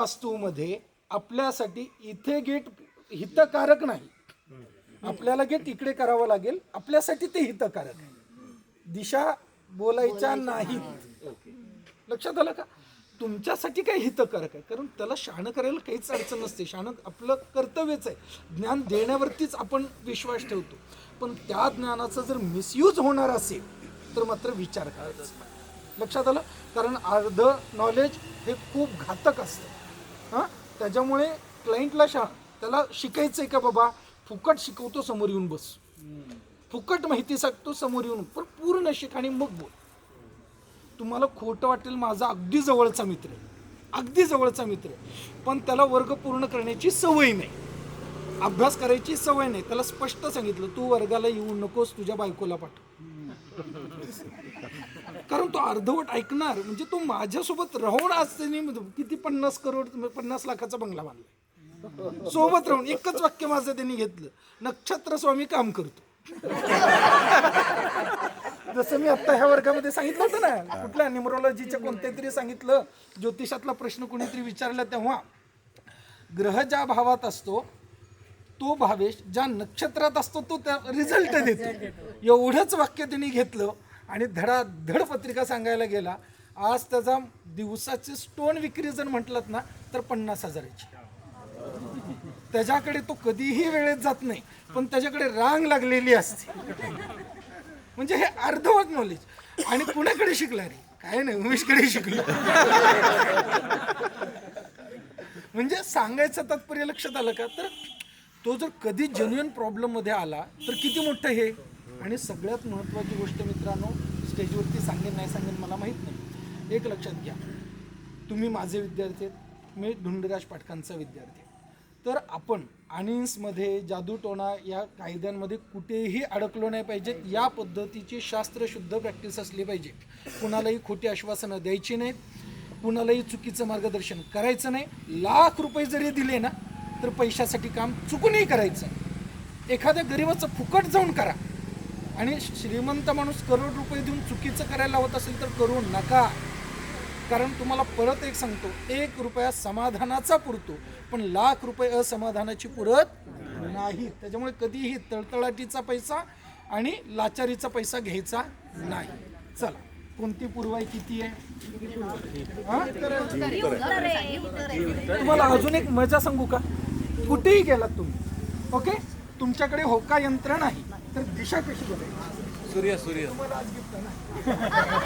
वास्तूमध्ये आपल्यासाठी इथे गेट हितकारक नाही. आपल्याला गेट इकडे करावं लागेल आपल्यासाठी ते हितकारक आहे. दिशा बोलायच्या नाहीत लक्षात आलं का? तुमच्यासाठी काही हितकारक आहे कारण त्याला शहाणं करायला काहीच अडचण नसते. शहाणं आपलं कर्तव्यच आहे. ज्ञान देण्यावरतीच आपण विश्वास ठेवतो. पण त्या ज्ञानाचा जर मिसयूज होणार असेल तर मात्र विचार करायचा. लक्षात आलं? कारण अर्ध नॉलेज हे खूप घातक असतं. हां? त्याच्यामुळे क्लायंटला शा त्याला शिकायचं आहे का बाबा? फुकट शिकवतो समोर येऊन बस. फुकट माहिती सांगतो समोर येऊन. पण पूर्ण शिक आणि मग बोल. तुम्हाला खोटं वाटेल माझा अगदी जवळचा मित्र आहे. अगदी जवळचा मित्र आहे. पण त्याला वर्ग पूर्ण करण्याची सवय नाही. अभ्यास करायची सवय नाही. त्याला स्पष्ट सांगितलं तू वर्गाला येऊ नकोस तुझ्या बायकोला पाठव. कारण तो अर्धवट ऐकणार. म्हणजे तो माझ्यासोबत राहून आज त्यांनी म्हणजे किती पन्नास करोड पन्नास लाखाचा बंगला बांधला सोबत राहून एकच वाक्य माझं त्यांनी घेतलं. नक्षत्र स्वामी काम करतो. जसं मी आता ह्या वर्गामध्ये सांगितलं होतं ना कुठल्या न्युमरोलॉजीच्या कोणत्या तरी सांगितलं ज्योतिषातला प्रश्न कोणीतरी विचारला तेव्हा ग्रह ज्या भावात असतो तो भावेश ज्या नक्षत्रात असतो तो त्या रिझल्ट देतो. एवढंच वाक्य त्यांनी घेतलं. आणि धडा धड पत्रिका सांगायला गेला आज त्याचा दिवसाची स्टोन विक्री जर म्हटलात ना तर पन्नास हजाराची. त्याच्याकडे तो कधीही वेळेत जात नाही पण त्याच्याकडे रांग लागलेली असते. म्हणजे हे अर्धवट नॉलेज आणि कुणाकडे शिकला रे? काय नाही उमेशकडे शिकलो. म्हणजे सांगायचं तात्पर्य लक्षात आलं का? तर तो जर कधी जेन्युअन प्रॉब्लेममध्ये आला तर किती मोठं हे? आणि सगळ्यात महत्त्वाची गोष्ट मित्रांनो स्टेजवरती सांगेन नाही सांगेन मला माहीत नाही. एक लक्षात घ्या. तुम्ही माझे विद्यार्थी आहेत. मी धुंडराज पाटकांचा विद्यार्थी तर आपण आणिन्समध्ये जादूटोणा या कायद्यांमध्ये कुठेही अडकलो नाही पाहिजेत या पद्धतीची शास्त्रशुद्ध प्रॅक्टिस असली पाहिजे. कुणालाही खोटी आश्वासनं द्यायची नाहीत. कुणालाही चुकीचं मार्गदर्शन करायचं नाही. लाख रुपये जरी दिले ना तर पैशासाठी काम चुकूनही करायचं. एखाद्या गरीबाचं फुकट जाऊन करा. आणि श्रीमंत माणूस करोड रुपये देऊन चुकीचं करायला होत असेल तर करू नका. कारण तुम्हाला परत एक सांगतो एक रुपया समाधानाचा पुरतो पण लाख रुपये असमाधानाची पुरत नाही. त्याच्यामुळे कधीही तळतळाटीचा पैसा आणि लाचारीचा पैसा घ्यायचा नाही. चला कोणती पूर्वाई किती आहे? तुम्हाला अजून एक मजा सांगू का? कुठेही गेलात तुम्ही ओके? तुमच्याकडे होका यंत्र नाही. तर दिशा कशी बघायची सूर्य सूर्य. तुम्हाला आज gift आहे ना